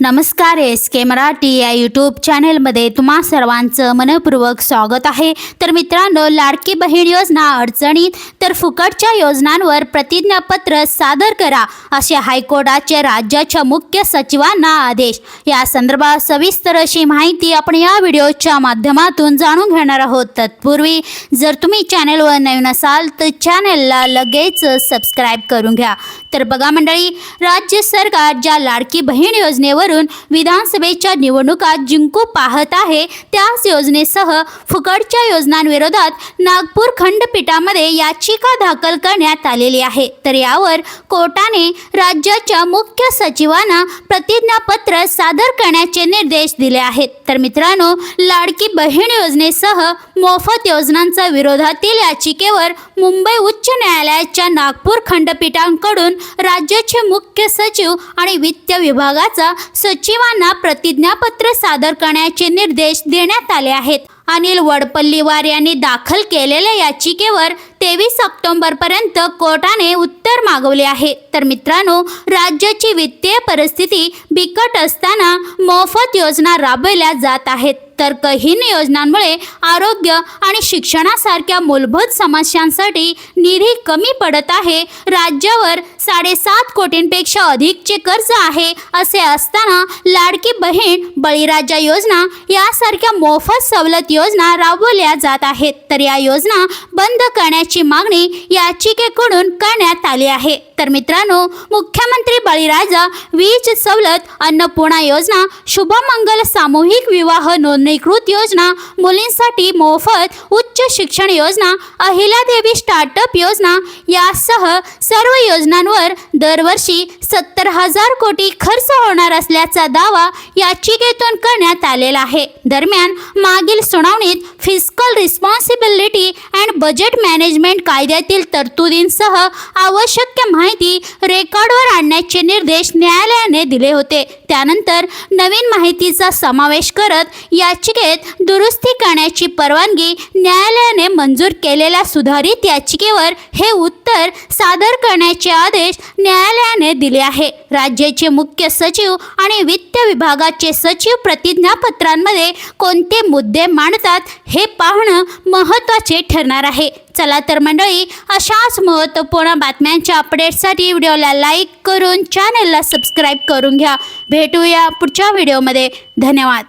नमस्कार एस के मराठी या यूट्यूब चॅनेलमध्ये तुम्हा सर्वांचं मनपूर्वक स्वागत आहे. तर मित्रांनो लाडकी बहीण योजना अडचणीत तर फुकटच्या योजनांवर प्रतिज्ञापत्र सादर करा असे हायकोर्टाचे राज्याच्या मुख्य सचिवांना आदेश. या संदर्भात सविस्तर अशी माहिती आपण या व्हिडिओच्या माध्यमातून जाणून घेणार आहोत. तत्पूर्वी जर तुम्ही चॅनेलवर नवीन असाल तर चॅनेलला लगेच सबस्क्राईब करून घ्या. तर बघा मंडळी राज्य सरकार ज्या लाडकी बहीण योजनेवरून विधानसभेच्या निवडणुका जिंकू पाहत आहे त्याच योजनेसह फुकटच्या योजनांविरोधात नागपूर खंडपीठामध्ये याचिका दाखल करण्यात आलेली आहे. तर यावर कोर्टाने राज्याच्या मुख्य सचिवांना प्रतिज्ञापत्र सादर करण्याचे निर्देश दिले आहेत. तर मित्रांनो लाडकी बहीण योजनेसह मोफत योजनांचा विरोधातील याचिकेवर मुंबई उच्च न्यायालयाच्या नागपूर खंडपीठांकडून राज्याचे मुख्य सचिव आणि वित्त विभागाचा सचिवांना प्रतिज्ञापत्र सादर करण्याचे निर्देश देण्यात आले आहेत. अनिल वडपल्लीवार यांनी दाखल केलेल्या याचिकेवर तेवीस ऑक्टोबरपर्यंत कोर्टाने उत्तर मागवले आहे. तर मित्रांनो राज्याची वित्तीय परिस्थिती बिकट असताना मोफत योजना राबवल्या जात आहेत. तर्कहीन योजनांमुळे आरोग्य आणि शिक्षणासारख्या मूलभूत समस्यांसाठी निधी कमी पडत आहे. राज्यावर साडेसात कोटींपेक्षा अधिकचे कर्ज आहे असे असताना लाडकी बहीण बळीराजा योजना यासारख्या मोफत सवलत योजना राबवल्या जात आहेत. तर या योजना बंद करण्याची मागणी याचिकेकडून करण्यात आली आहे. तर मित्रांनो मुख्यमंत्री बळीराजा वीज सवलत अन्नपूर्णा योजना शुभमंगल सामूहिक विवाह नोंदणीकृत योजना मुलींसाठी मोफत उच्च शिक्षण योजना अहिल्यादेवी स्टार्टअप योजना यासह सर्व योजनांवर दरवर्षी सत्तर हजार कोटी खर्च होणार असल्याचा दावा याचिकेतून करण्यात आलेला आहे. दरम्यान मागील सुनावणीत fiscal responsibility and budget management कायद्यातील तरतुदींसह आवश्यक माहिती रेकॉर्डवर आणण्याचे निर्देश न्यायालयाने दिले होते. त्यानंतर नवीन माहितीचा समावेश करत याचिकेत दुरुस्ती करण्याची परवानगी न्यायालयाने मंजूर केलेल्या सुधारित याचिकेवर हे उत्तर सादर करण्याचे आदेश न्यायालयाने दिले आहे. राज्याचे मुख्य सचिव आणि वित्त विभागाचे सचिव प्रतिज्ञापत्रांमध्ये कोणते मुद्दे मांडतात हे पाहणं महत्त्वाचे ठरणार आहे. चला तर मंडळी अशाच महत्त्वपूर्ण बातम्यांच्या अपडेटसाठी व्हिडिओला लाईक करून चॅनलला सबस्क्राईब करून घ्या. भेटूया पुढच्या व्हिडिओमध्ये. धन्यवाद.